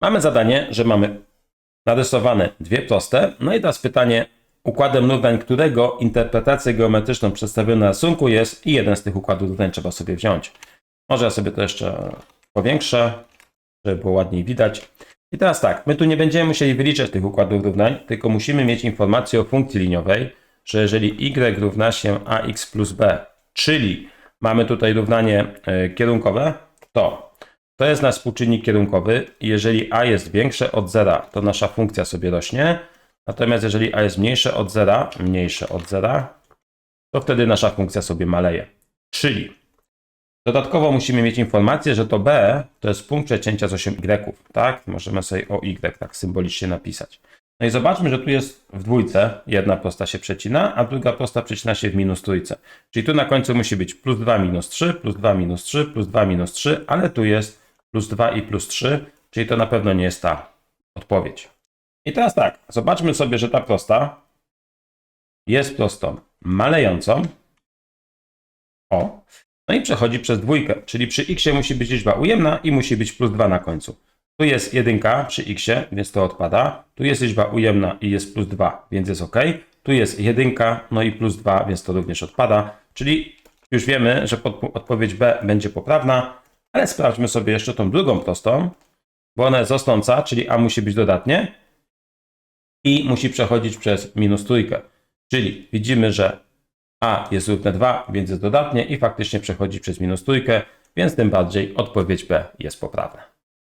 Mamy zadanie, że mamy narysowane dwie proste. No i teraz pytanie, układem równań którego interpretację geometryczną przedstawioną na rysunku jest i jeden z tych układów równań trzeba sobie wziąć. Może ja sobie to jeszcze powiększę, żeby było ładniej widać. I teraz tak, my tu nie będziemy musieli wyliczać tych układów równań, tylko musimy mieć informację o funkcji liniowej, że jeżeli y równa się ax plus b, czyli mamy tutaj równanie e, kierunkowe, to to jest nasz współczynnik kierunkowy jeżeli a jest większe od zera, to nasza funkcja sobie rośnie, natomiast jeżeli a jest mniejsze od zera, mniejsze od zera, to wtedy nasza funkcja sobie maleje. Czyli Dodatkowo musimy mieć informację, że to B to jest punkt przecięcia z 8 Y, tak? Możemy sobie o Y tak symbolicznie napisać. No i zobaczmy, że tu jest w dwójce jedna prosta się przecina, a druga prosta przecina się w minus trójce. Czyli tu na końcu musi być plus 2 minus 3, plus 2 minus 3, plus 2 minus 3, ale tu jest plus 2 i plus 3, czyli to na pewno nie jest ta odpowiedź. I teraz tak, zobaczmy sobie, że ta prosta jest prostą malejącą. O, no i przechodzi przez dwójkę, czyli przy x musi być liczba ujemna i musi być plus 2 na końcu. Tu jest jedynka przy x, więc to odpada. Tu jest liczba ujemna i jest plus 2, więc jest ok. Tu jest jedynka, no i plus 2, więc to również odpada. Czyli już wiemy, że odpowiedź B będzie poprawna, ale sprawdźmy sobie jeszcze tą drugą prostą, bo ona jest rosnąca, czyli a musi być dodatnie i musi przechodzić przez minus trójkę. Czyli widzimy, że a jest równe 2, więc jest dodatnie i faktycznie przechodzi przez minus trójkę, więc tym bardziej odpowiedź B jest poprawna.